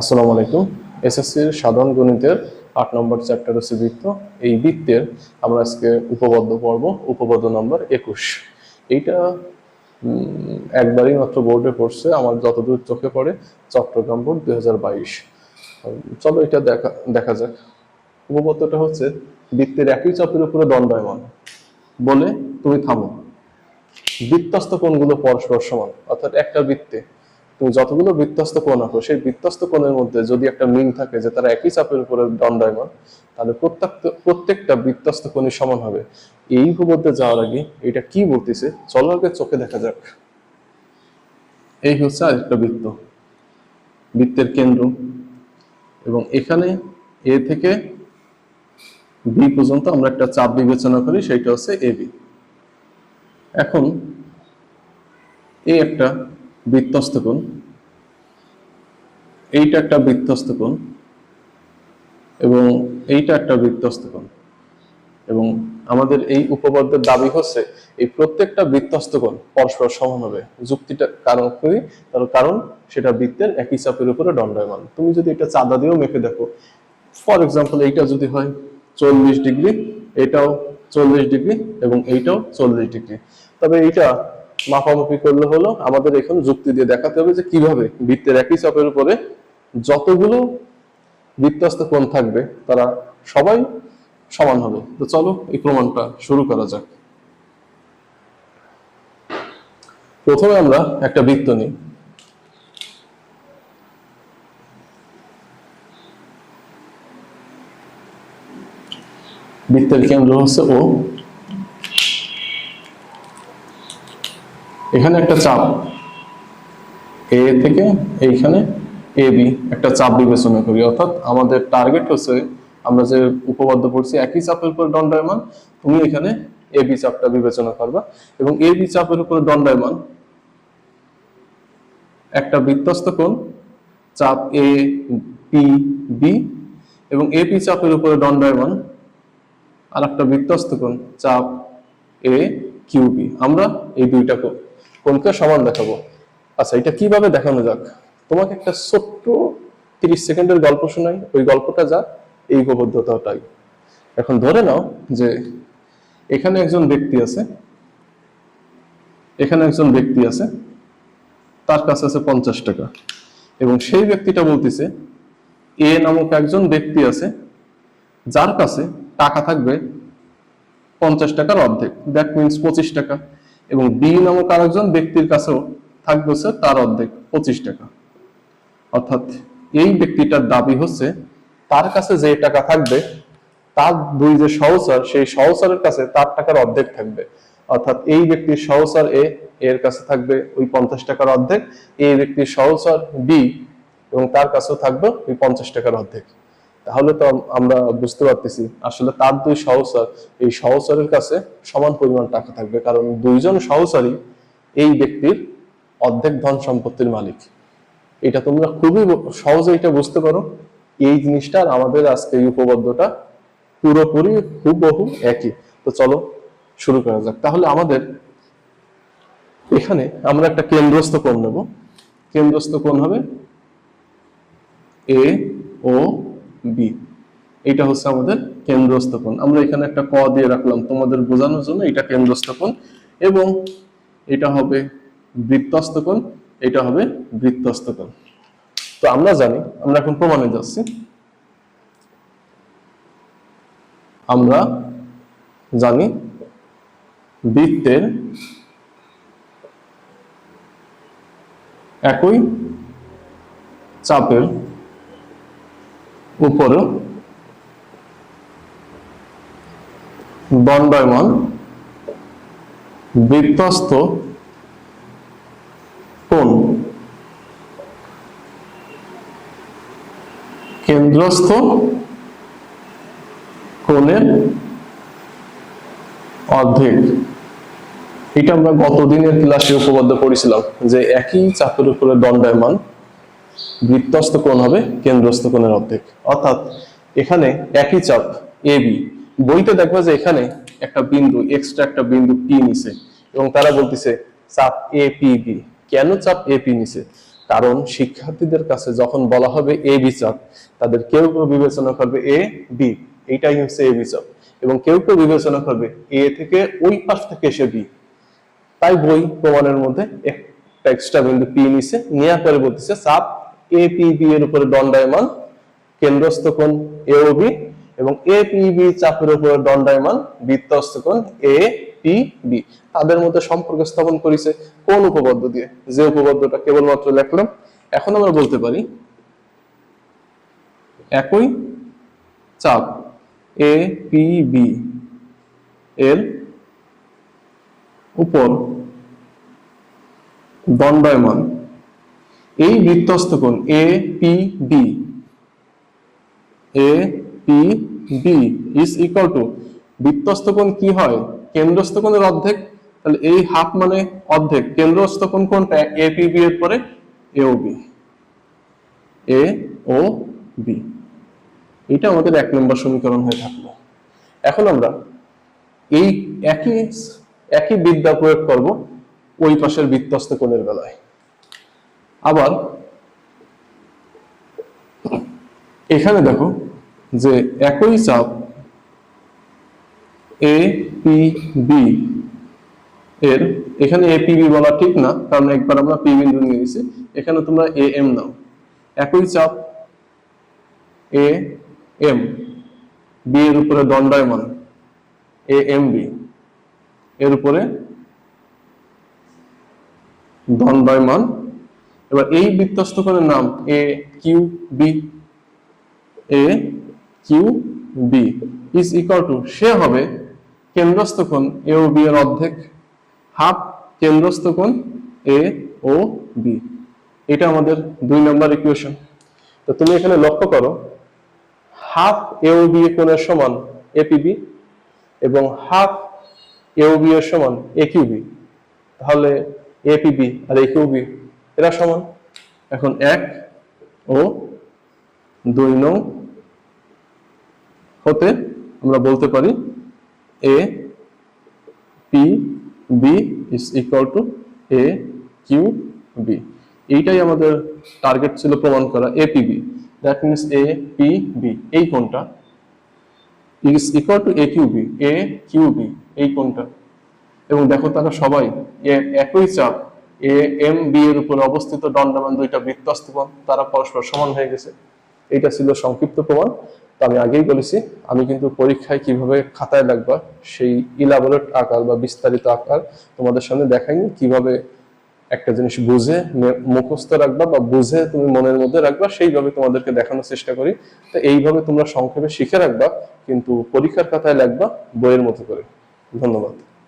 আসসালামু আলাইকুম। এসএসসির সাধারণ গণিতের আট নম্বর চ্যাপ্টার হচ্ছে বৃত্ত। এই বৃত্তের আমরা আজকে উপপাদ্য পড়ব, উপপাদ্য নম্বর একুশ। এইটা একবারই মাত্র বোর্ডে পড়ছে, আমার যতদূর চোখে পড়ে, চট্টগ্রাম বোর্ড দুই হাজার বাইশ। চলো এটা দেখা দেখা যাক। উপপাদ্যটা হচ্ছে, বৃত্তের একই চাপের উপরে দণ্ডায়মান। বলে তুমি থামো। বৃত্তস্ত কোণগুলো পরস্পর সমান, অর্থাৎ একটা বৃত্তে তুমি যতগুলো বৃত্তস্ত কোণ আঁকো, সেই বৃত্তস্ত কোণের মধ্যে যদি একটা মিল থাকে যে তারা একই চাপের উপরে দণ্ডায়মান তাহলে প্রত্যেকটা বৃত্তস্ত কোণই সমান হবে। এই উপপাদ্যে যাওয়ার আগে এটা কি বলতেছে? চলো আগে চোখে দেখা যাক। এই হচ্ছে আরেকটা বৃত্ত। বৃত্তের কেন্দ্র। এবং এখানে এ থেকে বি পর্যন্ত আমরা একটা চাপ বিবেচনা করি, সেইটা হচ্ছে এ বি। এখন এই একটা বৃত্তস্ত কোণ। এইটা একটা বৃত্তস্ত কোণ এবং এইটা একটা বৃত্তস্ত কোণ। এবং আমাদের এই উপপাদ্যের দাবি হচ্ছে, এই প্রত্যেকটা বৃত্তস্ত কোণ পরস্পর সমান হবে। যুক্তিটা কারণ করি তার কারণ সেটা বৃত্তের একই চাপের উপরে দণ্ডায়মান। তুমি যদি এটা চাঁদা দিয়েও মেপে দেখো, ফর এক্সাম্পল এইটা যদি হয় চল্লিশ ডিগ্রি, এটাও চল্লিশ ডিগ্রি এবং এইটাও চল্লিশ ডিগ্রি। তবে এইটা মাপামাপি করলে হলো আমাদের এখন যুক্তি দিয়ে দেখাতে হবে যে কীভাবে বৃত্তের একই চাপের উপরে যতগুলো বৃত্তস্ত কোণ থাকবে তারা সবাই সমান হবে। তো চলো এই প্রমাণটা শুরু করা যাক। প্রথমে আমরা একটা বৃত্ত নিই। বৃত্তের কেন্দ্র হচ্ছে ও এখানে একটা চাপ। এ থেকে এইখানে এ বি একটা চাপ বিবেচনা করি। অর্থাৎ আমাদের টার্গেট হচ্ছে, আমরা যে উপপাদ্য পড়ছি, একই চাপের উপর দণ্ডায়মান, তুমি এখানে এ বি চাপটা বিবেচনা করবা এবং এ বি চাপের উপর দণ্ডায়মান একটা বৃত্তস্ত কোণ, চাপ এ, পি, বি এবং এ পি চাপের উপরে দণ্ডায়মান আর একটা বৃত্তস্ত কোণ, চাপ এ কিউবি আমরা এই দুইটা কো- কোণকে সমান দেখাবো। আচ্ছা এটা কীভাবে দেখানো যাক? তোমাকে একটা ছোট্ট তিরিশ সেকেন্ডের গল্প শোনাই। ওই গল্পটা যা, এই উপবদ্ধতাটাই। এখন ধরে নাও যে এখানে একজন ব্যক্তি আছে, এখানে একজন ব্যক্তি আছে, তার কাছে আছে পঞ্চাশ টাকা। এবং সেই ব্যক্তিটা বলতেছে, এ নামক একজন ব্যক্তি আছে, যার কাছে টাকা থাকবে পঞ্চাশ টাকার অর্ধেক। দ্যাট মিনস পঁচিশ টাকা। এবং বি নামক আরেকজন ব্যক্তির কাছেও থাকবে হচ্ছে তার অর্ধেক পঁচিশ টাকা। অর্থাৎ এই ব্যক্তিটার দাবি হচ্ছে, তার কাছে যে টাকা থাকবে, তার দুই যে সহচর, সেই সহচরের কাছে তার টাকার অর্ধেক থাকবে। অর্থাৎ এই ব্যক্তির সহচর এ এর কাছে থাকবে ওই পঞ্চাশ টাকার অর্ধেক। এই ব্যক্তির সহচর বি এবং তার কাছেও থাকবে ওই পঞ্চাশ টাকার অর্ধেক। তাহলে তো আমরা বুঝতে পারতেছি, আসলে তার দুই সহচর, এই সহচরের কাছে সমান পরিমাণ টাকা থাকবে, কারণ দুইজন সহচরই এই ব্যক্তির অর্ধেক ধন সম্পত্তির মালিক। এটা তোমরা খুবই সহজে এটা বুঝতে পারো। এই জিনিসটা আমাদের আজকে এই উপপাদ্যটা পুরোপুরি হুবহু একই। তো চলো, শুরু করা যাক। তাহলে আমাদের এখানে আমরা একটা কেন্দ্রস্থ কোণ নেব। কেন্দ্রস্থ কোণ হবে এ ও বি এটা হচ্ছে আমাদের কেন্দ্রস্থ কোণ আমরা এখানে একটা ক দিয়ে রাখলাম, তোমাদের বোঝানোর জন্য এটা কেন্দ্রস্থ কোণ এবং এটা হবে বৃত্তস্থ কোণ এটা হবে বৃত্তস্থ কোণ তো আমরা জানি, আমরা এখন প্রমাণে যাচ্ছি। আমরা জানি বৃত্তের একই চাপের উপরে দণ্ডায়মান বৃত্তস্থ কোণ কেন্দ্রস্থ কোণের অর্ধেক। এটা আমরা গতদিনের ক্লাসে উপপাদ্য করেছিলাম যে একই চাপের উপরে দণ্ডায়মান বৃত্তস্থ কোণ হবে কেন্দ্রস্থ কোণের অর্ধেক। অর্থাৎ এখানে একই চাপ এ বি বইতে দেখবা যে এখানে একটা বিন্দু এক্সট্রা একটা বিন্দু পি নিছে এবং তারা বলতেছে চাপ এ পি বি কেন চাপ এ পি নিছে? কারণ শিক্ষার্থীদের কাছে যখন বলা হবে এ বিচার তাদের কেউ কেউ বিবেচনা করবে এ বি এইটাই হচ্ছে এ বিচার এবং কেউ কেউ বিবেচনা করবে এ থেকে ওই পাশ থেকে এসে বি তাই বই প্রমাণের মধ্যে একটা এক্সট্রা বিন্দু পি নিছে নেওয়ার পরে বলতেছে চাপ এ পি এর উপরে দণ্ডায়মান কেন্দ্রস্থ কোণ এ বি এবং এ পি বি চাপের উপরে দণ্ডায়মান বৃত্তস্থ কোণ এ পি বি তাদের মধ্যে সম্পর্ক স্থাপন করেছে কোন উপপাদ্য দিয়ে? যে উপপাদ্যটা কেবলমাত্র লেখলাম। এখন আমরা বলতে পারি একই চাপ এ পি বি এর উপর দণ্ডায়মান এই বৃত্তস্থ কোণ A P B A P B is equal to বৃত্তস্থ কোণ কি হয়? কেন্দ্রস্থ কোণের অর্ধেক, তাহলে এই হাফ মানে অর্ধেক। কেন্দ্রস্থ কোণ কোনটা এ পি বি এর পরে এ ও বি এ ও বি এটা আমাদের এক নম্বর সমীকরণ হয়ে থাকল। এখন আমরা এই একই একই বিদ্যা প্রয়োগ করব ওই পাশের বৃত্তস্থ কোণের বেলায়। আবার এখানে দেখো যে একই চাপ এ পি বি এর, এখানে এ পি বি বলা ঠিক না, কারণ একবার আমরা পি বিন্দু নিয়ে নিয়েছি এখানে তোমরা এ এম নাও। একই চাপ এ এম বি এর উপরে দণ্ডায়মান এ এম বি এর উপরে দণ্ডায়মান এবার এই বৃত্তস্থ কোণের নাম A Q B A Q B is equal to সে হবে কেন্দ্রস্থ কোণ এ ও বি এর অর্ধেক হাফ কেন্দ্রস্থ কোণ এ ও বি এটা আমাদের দুই নম্বর ইকুয়েশন তো তুমি এখানে লক্ষ্য করো হাফ এ ও বি কোণের সমান এপিবি এবং হাফ এ ও বি এর সমান এ কিউ বি তাহলে এপিবি আর এ কিউ বি এরা সমান? এখন এক ও দুই নং হতে আমরা বলতে পারি A P B is equal to A Q B এইটাই আমাদের টার্গেট ছিল প্রমাণ করা A P B that means A P B এই কোনটা is equal to A Q B A Q B এই কোনটা এবং দেখো তারা সবাই একই চাপ এ, এম, বি এর উপর অবস্থিত দণ্ডমান দুইটা বৃত্তস্থ কোণ তারা পরস্পর সমান হয়ে গেছে। এটা ছিল সংক্ষিপ্ত প্রমাণ। তো আমি আগেই বলেছি, আমি কিন্তু পরীক্ষায় কীভাবে খাতায় লাগবা, সেই ইলাবোরেট আকার বা বিস্তারিত আকার তোমাদের সামনে দেখাইনি। কীভাবে একটা জিনিস বুঝে মুখস্থ রাখবা বা বুঝে তুমি মনের মধ্যে রাখবা, সেইভাবে তোমাদেরকে দেখানোর চেষ্টা করি। তো এইভাবে তোমরা সংক্ষেপে শিখে রাখবা, কিন্তু পরীক্ষার খাতায় লাগবা, বইয়ের মতো করে। ধন্যবাদ।